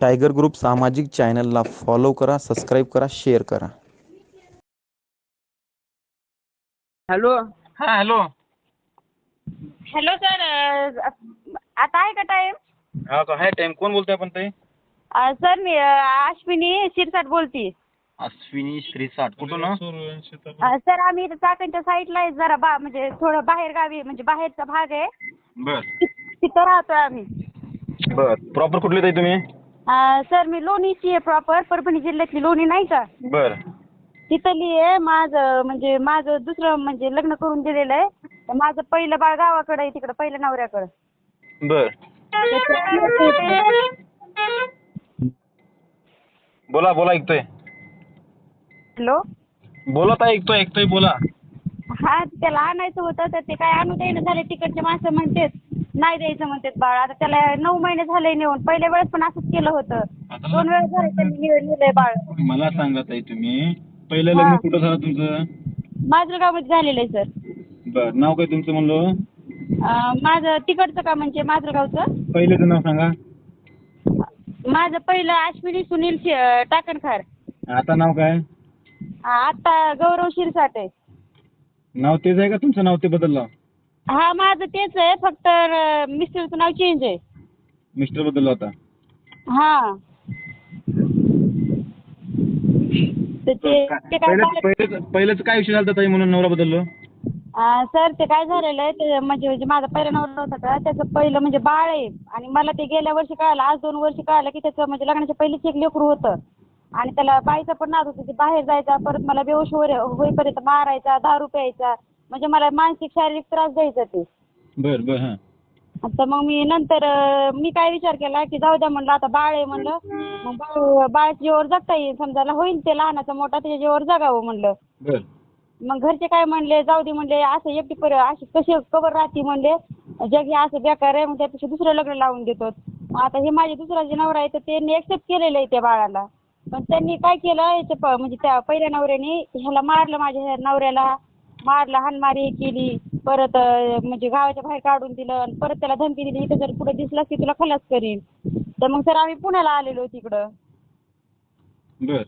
Tiger group सामाजिक चॅनलला follow करा सबस्क्राईब करा शेअर करा. हॅलो. हा हॅलो. हॅलो सर आता आहे का टाईम हा का हाय टाइम कोण बोलतोय आपण ते सर मी अ, अश्विनी शिरसाट बोलती. अश्विनी श्रीसाठ कुठून हो? सर आम्ही इथं चाकणच्या साईडला आहे जरा बा म्हणजे थोडं बाहेर गावी म्हणजे बाहेरचा भाग आहे. बर. तिथं राहतोय आम्ही. बर. प्रॉपर कुठले ताई तुम्ही? सर मी लोणीची आहे प्रॉपर परभणी जिल्ह्यातली लोणी नाही का? बर. तिथली आहे माझं म्हणजे माझं दुसरं म्हणजे लग्न करून दिलेलं आहे. तर माझं पहिलं बाळ गावाकडे आहे तिकडं पहिल्या नवऱ्याकडं. बर. बोला बोला ऐकतोय. हॅलो. बोला ताई ऐकतोय ऐकतोय बोला. हा त्याला आणायचं होतं तर ते काय आणू द्यायला झाले तिकडचे माणसं म्हणतात नाही द्यायचं म्हणतात बाळ. आता त्याला नऊ महिने झाले नेऊन. पहिल्या वेळेस पण असंच केलं होतं. दोन वेळेस झाले त्यांनी नेलंय बाळ. मला सांगा ताई तुम्ही. पहिलं लग्न हा. कुठं झालं तुमचं? माजलगावमध्ये झालेलं आहे सर. बर. नाव काय तुमचं म्हणलो? अं, माझं तिकडचं का म्हणजे माजलगावचं पहिलेचं नाव सांगा. माझं पहिलं अश्विनी सुनील शे- टाकणखार. आता नाव काय? आता गौरव शिरसाट आहे. नाव तेच आहे का तुमचं नाव ते बदललं? हा माझं तेच आहे. फक्त मिस्टरचं नाव चेंज आहे. मिस्टर बदललं होता. हा. तर ते ते काय पहिलं बाळ- पहिलेच पहिलेच काय विषय झाला ताई म्हणून नवरा बदललो? सर ते काय झालेलं आहे ते म्हणजे म्हणजे माझा पहिला नवरा होता का त्याचं पहिलं म्हणजे बाळ आहे. आणि मला ते गेल्या वर्षी कळालं आज दोन वर्ष कळालं की त्याचं म्हणजे लग्नाच्या पहिलेच एक लेकरू होतं. आणि त्याला बाईचा पण नाद होतं ते बाहेर जायचा परत मला बेहोश होईपर्यंत मारायचा दारू प्यायचा. म्हणजे मला मानसिक शारीरिक त्रास द्यायचा ते. बर बर हा. तर मग मी नंतर अं, मी काय विचार केला की जाऊ द्या म्हणलं आता बाळ आहे म्हणलं. मग बाळ बाळाच्या जीवावर जगता येईल. समजायला होईल ते लहानाचा मोठा त्याच्या जीवावर जगावं म्हणलं. बर. मग घरचे काय म्हणले जाऊ दे म्हणले असं एकटी पर अशी कशी कबर राहते म्हणले. जग हे असं बेकार आहे मग त्यापेक्षा दुसरं लग्न लावून देतो. मग आता हे माझे दुसरा जे नवरा आहे तर त्यांनी एक्सेप्ट केलेलं आहे त्या बाळाला. पण त्यांनी काय केलं याच्या प- म्हणजे त्या पहिल्या नवऱ्याने ह्याला मारलं माझ्या ह्या नवऱ्याला. मारलं हाणमारी केली. परत म्हणजे गावाच्या बाहेर काढून दिलं आणि परत त्याला धमकी दिली इथं जर पुढे दिसलास की तुला खलास करीन. तर मग सर आम्ही पुण्याला आलेलो तिकडं बर.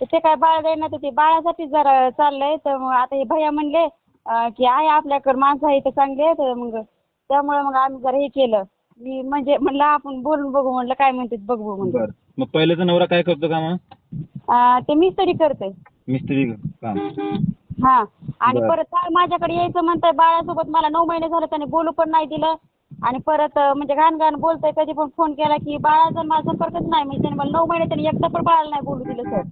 तर ते काय बाळ ना तर ते बाळासाठी जरा चाललंय. तर मग आता हे भैया म्हणले अं, की आहे आपल्याकडे माणसं आहे तर चांगले तर मग त्यामुळे मग आम्ही जरा हे केलं. मी म्हणजे म्हणलं आपण बोलून बघू म्हणलं काय म्हणतात बघू म्हणलं बर. मग पहिल्याचा नवरा काय करतो का मग अं, ते मिस्त्री करते मिस्त्री काम. हा. आणि बरं. परत काय माझ्याकडे यायचं म्हणतंय बाळासोबत मला नऊ महिने झाले त्याने बोलू पण नाही दिलं. आणि परत अं, म्हणजे घाण घाण बोलतोय कधी पण फोन केला की बाळाचा माझा संपर्कच नाही म्हणजे त्याने मला नऊ महिने त्याने एकदा पण बाळाला नाही बोलू दिलं सर.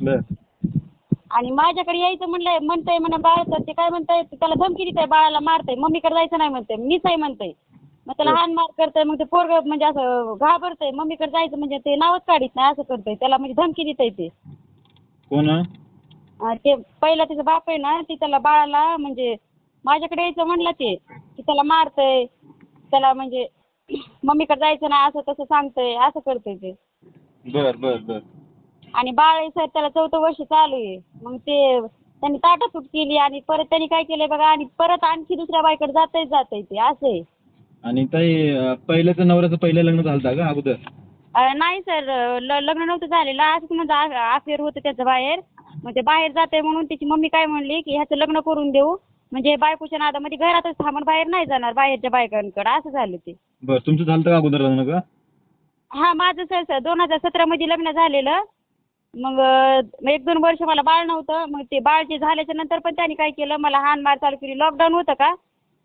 बर. आणि माझ्याकडे यायचं म्हणलंय म्हणतंय म्हणा बाळाचं ते काय म्हणताय त्याला धमकी देताय बाळाला मारतंय मम्मीकडे जायचं नाही म्हणतंय मीच आहे म्हणतंय. मग त्याला हाण मार करतंय मग ते पोरग म्हणजे असं घाबरतंय मम्मीकडे जायचं म्हणजे ते नावच काढीत नाही असं करतंय त्याला म्हणजे धमकी देतंय ते. कोण ते पहिला त्याचा बाप आहे ना ती त्याला बाळाला म्हणजे माझ्याकडे यायचं म्हणलं ते की त्याला मारतंय त्याला म्हणजे मम्मीकडे जायचं नाही असं तसं सांगतंय असं करतंय ते. बर बर बर. आणि बाळ आहे सर त्याला चौथं वर्ष चालू आहे. मग ते त्यांनी ताटातूट केली आणि परत त्यांनी काय केलंय बघा आणि परत आणखी दुसऱ्या बाईकडे जातंय जातंय ते असं आहे. आणि ताई पहिल्याचं नवऱ्याचं पहिलं लग्न झालं का अगोदर? नाही सर लग्न नव्हतं झालेलं. असंच माझं अफेअर होतं त्याचं बाहेर. मग ते बाहेर जाते म्हणून त्याची मम्मी काय म्हणली की ह्याचं लग्न करून देऊ. म्हणजे बायकोच्या नादामध्ये घरातच थांबून बाहेर नाही जाणार बाहेरच्या बायकांकडे. असं झालं ते. बर तुमचं झालं का अगोदर लग्न का हा माझं सर सर दोन हजार सतरामध्ये लग्न झालेलं. मग अं, एक दोन वर्ष मला बाळ नव्हतं. मग ते बाळ जे झाल्याच्यानंतर पण त्यांनी काय केलं? मला हाण मार चालू केली. लॉकडाऊन होतं का?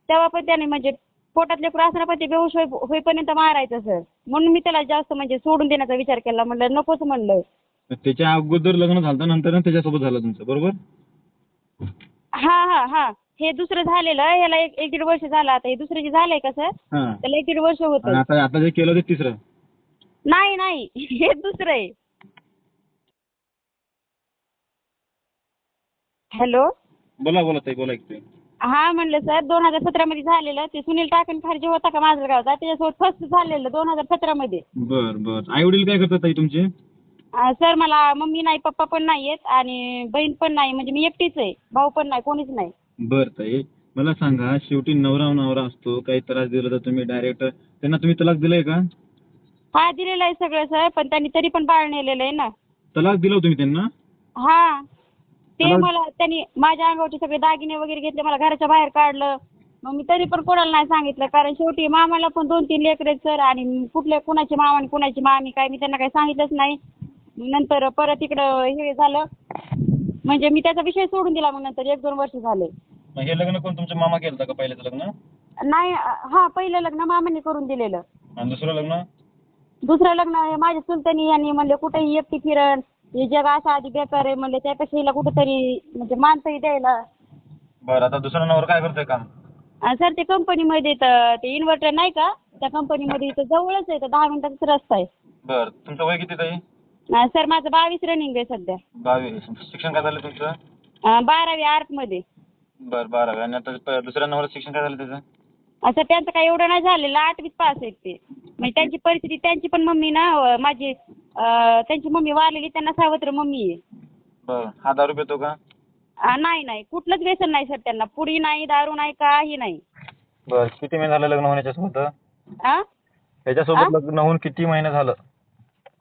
तेव्हा पण त्याने म्हणजे पोटात लेकरू असताना पण ते बेहोश होई होईपर्यंत मारायचं सर. म्हणून मी त्याला जास्त म्हणजे सोडून देण्याचा विचार केला. म्हणलं नकोच म्हणलं. त्याच्या अगोदर लग्न झालं नंतर त्याच्यासोबत झालं तुमचं बरोबर? हा हा हा. हे दुसरं झालेलं ह्याला एक एक दीड वर्ष झालं आता. हे दुसरं जे झालंय का सर? हा. त्याला एक दीड वर्ष होतं. आता आता जे केलं ते तिसरं? नाही नाही. हे दुसरं आहे. हॅलो? बोला बोला ताई बोला ऐकतोय हा म्हणलं सर दोन हजार सतरामध्ये झालेलं. ते सुनील टाकणखार जे होता का माझं गावचा त्याच्यासोबत फर्स्ट झालेलं दोन हजार सतरामध्ये बर बर. आई वडील काय करतात ताई तुमचे? सर मला मम्मी नाही पप्पा पण नाही आहेत आणि बहीण पण नाही म्हणजे मी एकटीच आहे भाऊ पण नाही कोणीच नाही. बर ताई मला सांगा शेवटी नवरा नवरा असतो काही त्रास दिला तर तुम्ही डायरेक्ट त्यांना तुम्ही तलाक दिलाय का? हा दिलेलं आहे सगळं सर पण त्यांनी तरी पण बाळ नेलेलं आहे ना. तलाक दिला तुम्ही त्यांना? हा ते मला- मला त्यांनी माझ्या अंगावरचे सगळे दागिने वगैरे घेतले मला घराच्या बाहेर काढलं. मग मी तरी पण कोणाला नाही सांगितलं कारण शेवटी मामाला पण दोन तीन लेकरं आहेत सर आणि कुठल्या कुणाची मामा आणि कुणाची मामी काय मी त्यांना काही सांगितलंच नाही. नंतर परत इकडं हे झालं. म्हणजे मी त्याचा विषय सोडून दिला मग नंतर एक दोन वर्ष झाले. मग हे लग्न कोण तुमच्या मामा केलं होतं का पहिल्याचं लग्न? नाही हा पहिलं लग्न मामाने करून दिलेलं. आणि दुसरं लग्न? दुसरं लग्न हे माझ्या सुलतानी यांनी म्हणले कुठेही एकटी फिरण हे जग असं आधी बेकार आहे म्हणले त्यापेक्षा हिला कुठेतरी म्हणजे मानतही द्यायला. बरं आता दुसरा नवर काय करतोय काम? आणि सर ते कंपनीमध्ये ते इन्व्हर्टर नाही का? त्या कंपनीमध्ये इथं जवळच आहे इथं दहा मिनिटाचाच रस्ता आहे. बरं तुमचं वय किती ताई? सर माझं बावीस रनिंग आहे सध्या. बावीस. शिक्षण काय झालं तुमचं? अं, बारावी आर्टमध्ये बरं बारावी. आणि आता प- दुसऱ्या नवरा शिक्षण काय झालं त्याचं? असं त्यांचं काही एवढं नाही झालेलं आठवीत पास आहेत ते. म्हणजे त्यांची परिस्थिती त्यांची पण मम्मी ना अं, माझी अं, त्यांची मम्मी वारलेली त्यांना सावत्र मम्मी आहे. बरं. हा दारू पितो का? अं, नाही नाही. कुठलंच व्यसन नाही सर त्यांना. पुडी नाही दारू नाही काही नाही. बरं. किती महिने झालं लग्न होण्याच्या सोबत आ? त्याच्यासोबत लग्न होऊन किती महिने झालं?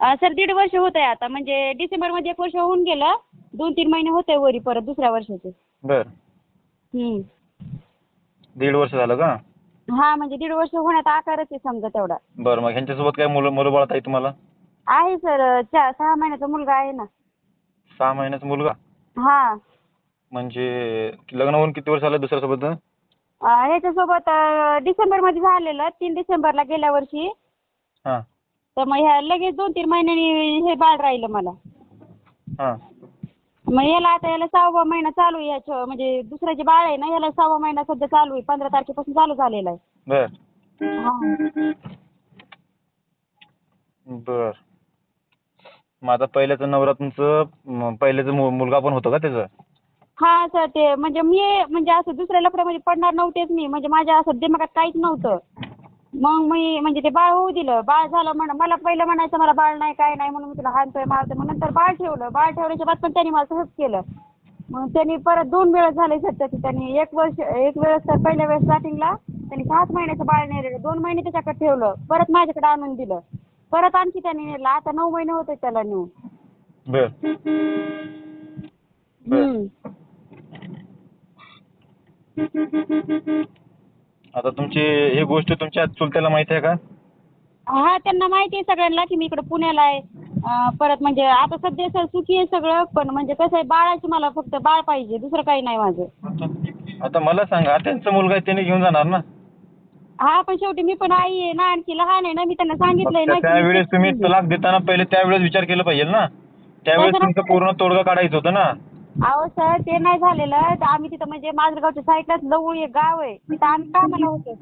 सर दीड वर्ष होत आहे आता. म्हणजे डिसेंबरमध्ये एक वर्ष होऊन गेलं. दोन तीन महिने होते वरी परत दुसऱ्या वर्षाचे. बरं. हम्म. दीड वर्ष झालं का? हा म्हणजे दीड वर्ष होण्यात आकारच आहे समजा तेवढा. बरं मग ह्यांच्यासोबत काय मुलं मुलं बाळत आहे तुम्हाला? आहे सर चार सहा महिन्याचा मुलगा आहे ना. सहा महिन्याचा मुलगा? हा. म्हणजे लग्न होऊन किती वर्ष झालं दुसऱ्यासोबत? अं, ह्याच्यासोबत अं, डिसेंबरमध्ये झालेलं. तीन डिसेंबरला गेल्या वर्षी. हां. तर मग ह्या लगेच दोन तीन महिन्यांनी हे बाळ राहिलं मला. हां. मग याला आता याला सहावा महिना चालू आहे ह्याच्या म्हणजे दुसरं जे बाळ आहे ना याला सहावा महिना सध्या चालू आहे पंधरा तारखेपासून चालू झालेला आहे. बरं. हा. बर. मग आता पहिल्याचं नवरा तुमचं म, पहिल्याचं मु- मुलगा पण होतं का त्याचं? हा सर ते म्हणजे मी म्हणजे असं दुसऱ्या लफड्यामध्ये पडणार नव्हतेच मी म्हणजे माझ्या असं दिमागात काहीच नव्हतं. मग मी म्हणजे ते बाळ होऊ दिलं. बाळ झालं म्हण मला पहिलं म्हणायचं मला बाळ नाही काय नाही म्हणून मी तुला हाणतोय मारतोय. मग नंतर बाळ ठेवलं. बाळ ठेवल्याच्या बाद पण त्यांनी मला तसंच केलं. मग त्यांनी परत दोन वेळेस झाले सर त्याची त्यांनी एक वर्ष एक वेळेस तर पहिल्या वेळेस स्टार्टिंगला त्यांनी सात महिन्याचं बाळ नेलेलं. दोन महिने त्याच्याकडे ठेवलं. परत माझ्याकडे आणून दिलं. परत आणखी त्यांनी नेलं. आता नऊ महिने होते त्याला नेऊन. बर. हम्म. आता तुमची ही गोष्ट तुमच्या चुलत्याला माहिती आहे का? हा त्यांना माहिती आहे सगळ्यांना की मी इकडे पुण्याला आहे. अं, परत म्हणजे आता सध्या सर सुखी आहे सगळं पण म्हणजे कसं आहे बाळाची मला फक्त बाळ पाहिजे दुसरं काही नाही माझं. आता- आता मला सांगा त्यांचा मुलगा आहे त्याने घेऊन जाणार ना? हा पण शेवटी मी पण आई आहे ना आणखी लहान आहे ना मी त्यांना सांगितलंय ना की त्यावेळेस तुम्ही तलाक देताना पहिले त्यावेळेस विचार केला पाहिजे ना. त्यावेळेस त्याचं तुमचं पूर्ण तोडगा काढायचं होतं ना. अहो सर ते नाही झालेलं. तर आम्ही तिथं म्हणजे माजलगावच्या साईडलाच लवळी एक गाव आहे. तिथं आम्ही कामाला होतो?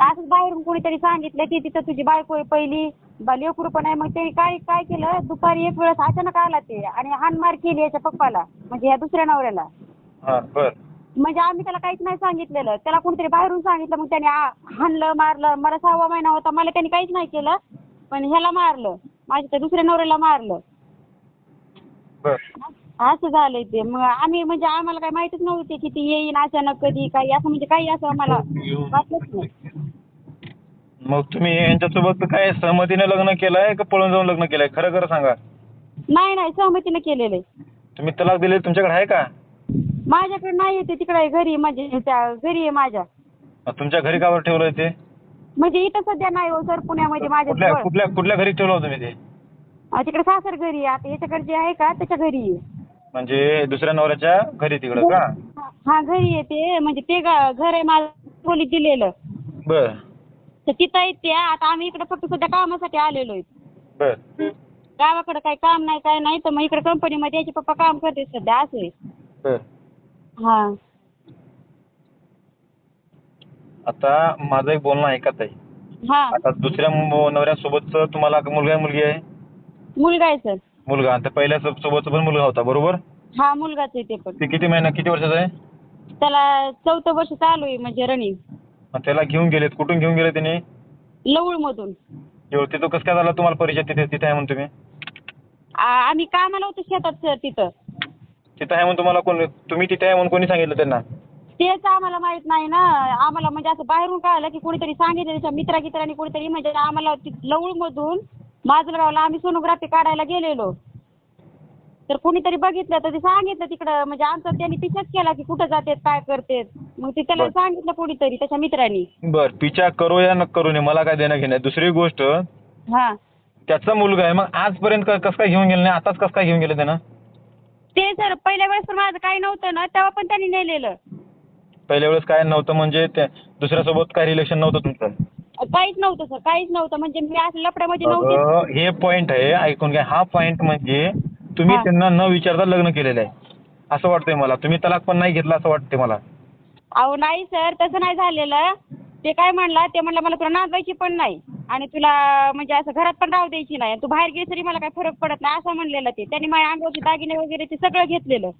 असंच बाहेरून कोणीतरी सांगितलं की तिथं तुझी बायको आहे पहिली. बा लेकरू पण आहे. मग ते काय काय केलं? दुपारी एक वेळेस अचानक आला ते आणि हाणमार केली याच्या पप्पाला म्हणजे या दुसऱ्या नवऱ्याला. हा बर. म्हणजे आम्ही त्याला काहीच नाही सांगितलेलं. त्याला कोणीतरी बाहेरून सांगितलं. मग त्याने आ- हाणलं मारलं. मला सहावा महिना होता. मला त्यांनी काहीच नाही केलं. पण ह्याला मारलं. माझ्या त्या दुसऱ्या नवऱ्याला मारलं. बर. असं झालंय ते. मग आम्ही म्हणजे आम्हाला काही माहितीच नव्हते की ती येईन अचानक कधी काही असं म्हणजे काही असं आम्हाला वाटलंच नाही. मग तुम्ही यांच्यासोबत काय सहमतीने लग्न केलंय का पळून जाऊन लग्न केलंय? खरं खरं सांगा. नाही नाही सहमतीनं केलेलं आहे तुम्ही तलाक दिले तुमच्याकडे आहे का? माझ्याकडे नाही ते. तिकडे आहे घरी म्हणजे त्या घरी आहे माझ्या. मग तुमच्या घरी कावर ठेवलंय ते? म्हणजे इथं सध्या नाही हो सर पुण्यामध्ये माझ्या कुठल्या जवळ. कुठल्या कुठल्या घरी ठेवलं होतं तुम्ही ते? अं, तिकडे सासर घरी आहे. आता याच्याकडे जे आहे का त्याच्या घरी आहे. म्हणजे दुसऱ्या नवऱ्याच्या घरी तिकडं का? हा घरी आहे ते म्हणजे ते गा- घर आहे माझं खोलीत दिलेलं. बर. तर तिथं आहेत ते आता आम्ही इकडे फक्त सध्या कामासाठी आलेलो आहे. बर. गावाकडे काही काम नाही काय नाही. तर मग इकडे कंपनीमध्ये याचे पप्पा काम करते सध्या असं आहे. बर. हा. आता माझं एक बोलणं ऐका ताई हा. आता दुसऱ्या मु- नवऱ्यासोबतचं तुम्हाला मुलगा आहे मुलगी आहे? मुलगा आहे सर. मुलगा. आणि त्या पहिल्या सोबतचा पण मुलगा होता बरोबर? हा मुलगाच आहे ते पण. ते किती महिना किती वर्षाचा आहे? त्याला चौथं वर्ष चालू आहे म्हणजे रनिंग मग त्याला घेऊन गेलेत. कुठून घेऊन गेले त्यांनी लवळमधून. एवढं तिथं कसं काय झाला तुम्हाला परिचय तिथे तिथे आहे म्हणून तुम्ही? आम्ही कामाला होतो शेतात सर तिथं. तिथं आहे म्हणून तुम्हाला कोण तुम्ही तिथे आहे म्हणून कोणी सांगितलं त्यांना? तेच आम्हाला माहीत नाही ना. आम्हाला म्हणजे असं बाहेरून कळालं की कोणीतरी सांगितलं त्याच्या मित्रा गित्रांनी कोणीतरी म्हणजे आम्हाला ति- लवळमधून माजलगावला आम्ही सोनोग्राफी काढायला गेलेलो. तर कुणीतरी बघितलं तर ते सांगितलं तिकडं म्हणजे आमचा त्यांनी पिछाच केला की कुठं जातेत काय करतेत. मग ते त्याला बरं. सांगितलं कुणीतरी त्याच्या मित्रांनी. बर पिचा करो या न करू नये मला काय देणं घेणं आहे. दुसरी गोष्ट हा. त्याचा मुलगा आहे मग आजपर्यंत क- कसं काय घेऊन गेलं नाही? आताच कसं काय घेऊन गेलं त्यानं? ते सर पहिल्या वेळेस पण माझं काही नव्हतं ना तेव्हा पण त्यांनी नेलेलं. पहिल्या वेळेस काय नव्हतं म्हणजे ते दुसऱ्यासोबत काय रिलेशन नव्हतं तुमचं? काहीच नव्हतं सर. काहीच नव्हतं. म्हणजे मी असं लफड्यामध्ये नव्हते. अगं, हे पॉइंट आहे ऐकून घ्या. हा पॉइंट म्हणजे तुम्ही हा. त्यांना न विचारता लग्न केलेलं आहे. असं वाटतंय मला. तुम्ही तलाक पण नाही घेतला असं वाटतंय मला. अहो नाही सर. तसं नाही झालेलं. ते काय म्हणला ते म्हणलं मला तुला नांदवायची पण नाही. आणि तुला म्हणजे असं घरात पण राहू द्यायची नाही. तू बाहेर गेली तरी मला काही फरक पडत नाही. असं म्हणलेलं ते. त्यांनी माझ्या अंगावरचे दागिने वगैरे ते सगळं घेतलेलं.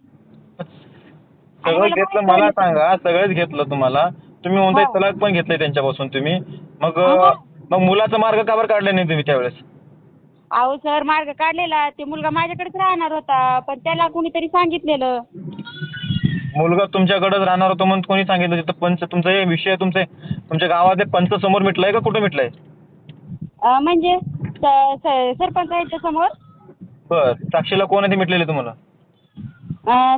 सगळं मला घेतलं मला. सांगा. सगळंच घेतलं तुम्हाला. तुम्ही म्हणताय हो. तलाक पण घेतलंय त्यांच्यापासून तुम्ही. मग. मग मुलाचा मार्ग का बरं काढला नाही तुम्ही त्यावेळेस? अहो सर मार्ग काढलेला. ते मुलगा माझ्याकडेच राहणार होता पण त्याला कुणीतरी सांगितलेलं. मुलगा तुमच्याकडेच राहणार होतो म्हणून कोणी सांगितलं तिथं? पंच तुमचा हे विषय तुमचे तुमच्या गावात पंच समोर मिटलाय का? कुठं मिटलाय? अं, म्हणजे स- स- सरपंच यांच्या समोर. बर. साक्षीला कोण आहे ते मिटलेले तुम्हाला?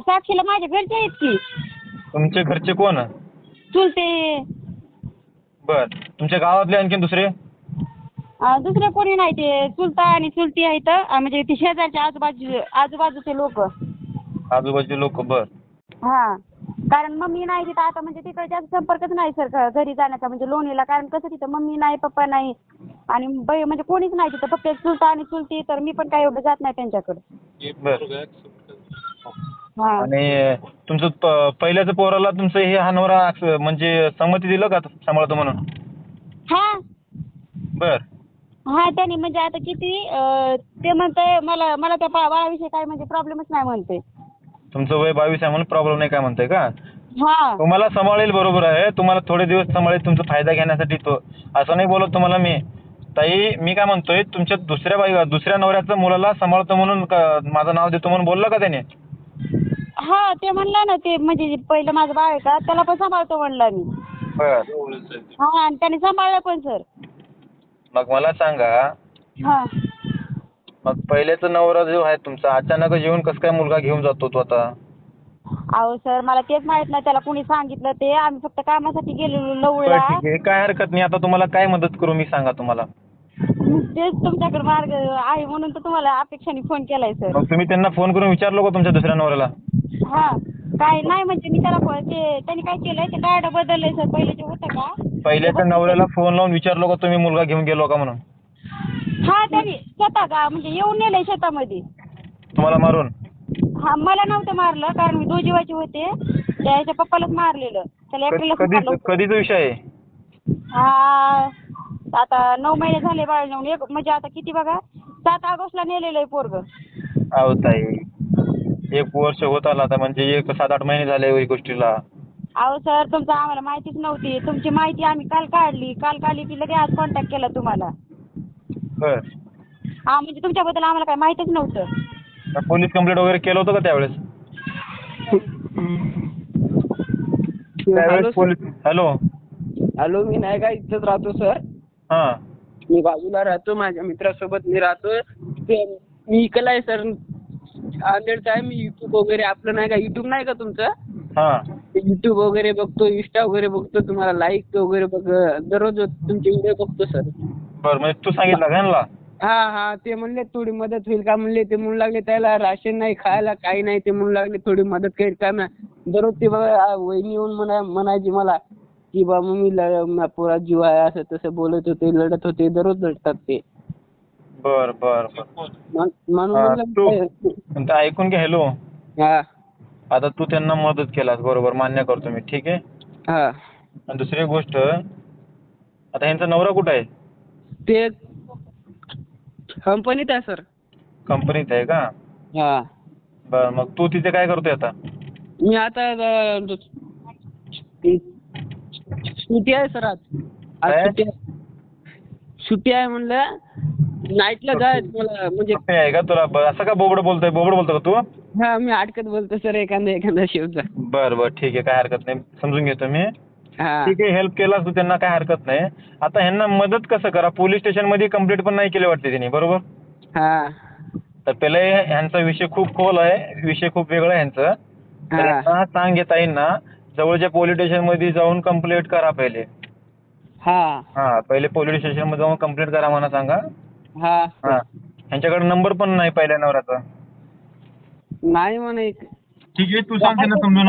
साक्षीला माझ्या घरचे आहेत की. तुमचे घरचे कोण? चुलते. बर. तुमच्या गावातले आणखीन दुसरे? अं, दुसरे कोणी नाही ते. चुलता आणि चुलती आहेत अं, म्हणजे ते शेजारचे आजूबाजू आजूबाजूचे लोक. आजूबाजूचे लोक बर. हा. कारण मम्मी नाही तिथं. आता म्हणजे तिकडे जास्त संपर्कच नाही सर घरी जाण्याचा. म्हणजे लोणीला. कारण कसं तिथं मम्मी नाही पप्पा नाही. आणि बै म्हणजे कोणीच नाही तिथं. फक्त एक चुलता आणि चुलती. तर मी पण काही एवढं जात नाही त्यांच्याकडे. बर. आणि तुमचं प- पहिल्याचं पोराला तुमचं हे हानवरा म्हणजे संमती दिलं का सांभाळतो म्हणून? हा. बर. हा त्यांनी म्हणजे आता किती अं, ते म्हणतंय मला मला त्या बा- बाळाविषयी काय म्हणजे प्रॉब्लेमच नाही म्हणते. तुमचं वय बावीस आहे म्हणून प्रॉब्लेम नाही काय म्हणताय का? हा. तुम्हाला सांभाळेल बरोबर आहे. तुम्हाला थोडे दिवस सांभाळेल तुमचा फायदा घेण्यासाठी तो. असं नाही बोलत तुम्हाला मी. ताई मी काय म्हणतोय तुमच्या दुसऱ्या बाई दुसऱ्या नवऱ्याचं मुलाला सांभाळतो म्हणून का- माझं नाव देतो म्हणून बोललं का त्याने? हा ते म्हणलं ना ते म्हणजे पहिलं माझं बाळ आहे का त्याला पण सांभाळतो म्हणला मी. बर. हा आणि त्याने सांभाळलं पण सर. मग मला सांगा हा. मग पहिल्याचा नवरा जो आहे तुमचा अचानक येऊन कसं काय मुलगा घेऊन जातो तो आता? अहो सर मला तेच माहीत नाही त्याला कोणी सांगितलं ते आम्ही फक्त कामासाठी गेलेलो बरं, लवळला ठीक आहे काय हरकत नाही आता तुम्हाला काय मदत करू मी सांगा तुम्हाला. तेच तुमच्याकडे मार्ग आहे म्हणून तर तुम्हाला अपेक्षाने फोन केलाय सर. मग तुम्ही त्यांना फोन करून विचारलो का तुमच्या दुसऱ्या नवऱ्याला? हा काय नाही म्हणजे मी त्याला ते त्यांनी काय केलंय ते कार्ड बदललंय सर पहिले जे होतं का? पहिल्याच्या नवऱ्याला फोन लावून विचारलो का तुम्ही मुलगा घेऊन गेलो का म्हणून? हा त्यांनी स्वतः का म्हणजे येऊन नेलंय शेतामध्ये. तुम्हाला मारून? हा मला नव्हतं मारलं कारण मी दो जीवाचे होते. त्याच्या पप्पालाच मारलेलं. त्याला एकट्यालाच कधी मारलं होतं. कधीचा विषय आहे? हा आता नऊ महिने झाले बाळ नेऊन. एक म्हणजे आता किती बघा सात ऑगस्टला नेलेलं आहे पोरग. अहो ताई. एक वर्ष होत आला आता म्हणजे एक सात आठ महिने झाले या गोष्टीला. अहो सर तुमचं आम्हाला माहितीच नव्हती. तुमची माहिती आम्ही काल काढली. काल काढली की लगेच आज कॉन्टॅक्ट केला तुम्हाला. बर. हा म्हणजे तुमच्याबद्दल आम्हाला काही माहितीच नव्हतं. पोलीस कंप्लेंट वगैरे केलं होतं का त्यावेळेस? हॅलो त्यावेळेस पोलीस हॅलो. हॅलो मी नाही का इथंच राहतो सर. हां. मी बाजूला राहतो माझ्या मित्रासोबत मी राहतो. ते मी इकडला आहे सर. नांदेडचा आहे मी युट्यूब वगैरे आपलं नाही का? युट्यूब नाही का तुमचं? हां. युट्यूब वगैरे बघतो इंस्टा वगैरे बघतो तुम्हाला लाईक वगैरे बघ दररोज तुमचे व्हिडिओ बघतो सर बरं म्हणजे तू सांगितलं का ह्यांना? हा हा ते म्हणले थोडी मदत होईल का? म्हणले ते म्हणू लागले त्याला राशन नाही खायला काही नाही ते म्हणू लागले थोडी मदत करेल का? ना दररोज ते बघा आ, वहिनी येऊन म्हणा म्हणायची मला की बा मम्मी पोरात जीव आहे असं तसं बोलत होते लढत होते दररोज लढतात ते. बर बर बर. ऐकून घे हॅलो. हा. आता तू त्यांना मदत केलास बरोबर मान्य करतो मी ठीक आहे? हा. आणि दुसरी गोष्ट आता ह्यांचा नवरा कुठं आहे? ते कंपनीत आहे सर. कंपनीत आहे का? हा. बर मग तू तिथे काय करतोय आता? मी आता सुट्टी आहे सर आज. सुट्टी आहे म्हणलं नाईटला जाय म्हणजे आहे का तुला? ब- असं का बोबड बोलतोय? बोबड बोलतो का तू? हा मी अडकत बोलतो सर एखादा एखादा शब्द बर बर ठीक आहे काय हरकत नाही. समजून घेतो मी. हा. ठीक आहे हेल्प केलास तू त्यांना काय हरकत नाही. आता ह्यांना मदत कसं करा? पोलीस स्टेशनमध्ये कंप्लेंट पण नाही केली वाटते त्यांनी बरोबर? हा. तर पहिले ह्यांचा विषय खूप खोल आहे विषय खूप वेगळा आहे ह्यांचं. तर हा. सांग घेता येईल ना जवळच्या पोलीस स्टेशनमध्ये जाऊन कंप्लेंट करा पहिले. हा. हा पहिले पोलीस स्टेशनमध्ये जाऊन कंप्लेंट करा म्हणा सांगा. हा. हा. नंबर पण नाही पहिल्या नवऱ्याचा. नाही म्हणे. ठीक आहे तू सांग त्यांना समजून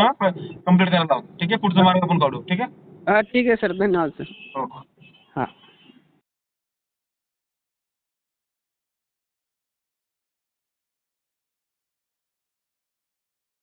कंप्लेंट करायला लाव. ठीक आहे पुढचा मार्ग आपण काढू. ठीक आहे? हा ठीक आहे सर. धन्यवाद सर. हो. हा.